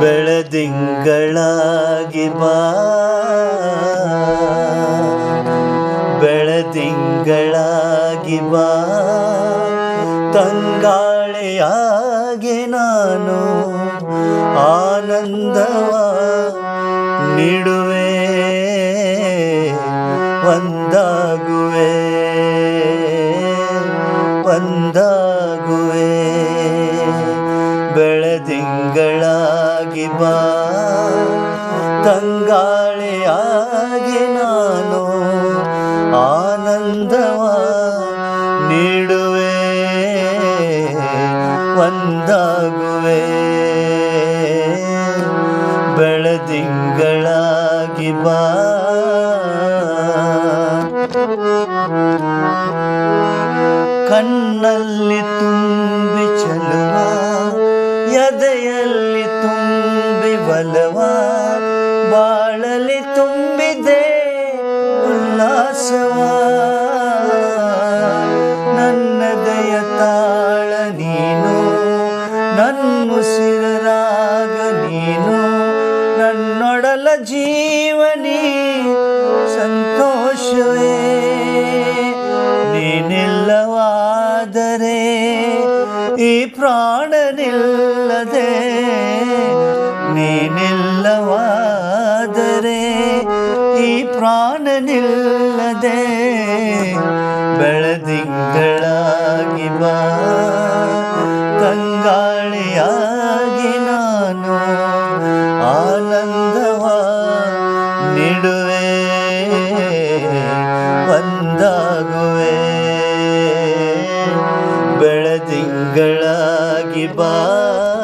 ಬೆಳದಿಂಗಳಾಗಿ ಬಾ. ಬೆಳದಿಂಗಳಾಗಿ ಬಾ. ತಂಗಾಳೆಯಾಗಿ ನಾನು ಆನಂದವ ನೀಡುವೆ. ಒಂದಾಗುವೆ ಬಾ. ತಂಗಾಳೆಯಾಗಿ ನಾನು ಆನಂದವ ನೀಡುವೆ ಒಂದಾಗುವೆ. ಬೆಳದಿಂಗಳಾಗಿ ಬಾ. ಕಣ್ಣಲ್ಲಿ ಬಲವ ಬಾಳಲಿ ತುಂಬಿದೆ ಉಲ್ಲಾಸವ. ನನ್ನದಯ ತಾಳ ನೀನು ನನ್ನುಸಿರಾಗ ನೀನು ನನ್ನೊಡಲ ಜೀವನಿ ಸಂತೋಷವೇ. ನೀನಿಲ್ಲವಾದರೆ ಈ ನೀನಿಲ್ಲವಾದರೆ ಈ ಪ್ರಾಣ ನಿಲ್ಲದೆ ಬೆಳದಿಂಗಳಾಗಿ ಬಾ. ಕಂಗಾಳಿಯಾಗಿ ನಾನು ಆನಂದವ ನಿಡುವೆ ಒಂದಾಗುವೆ. ಬೆಳದಿಂಗಳಾಗಿ ಬಾ.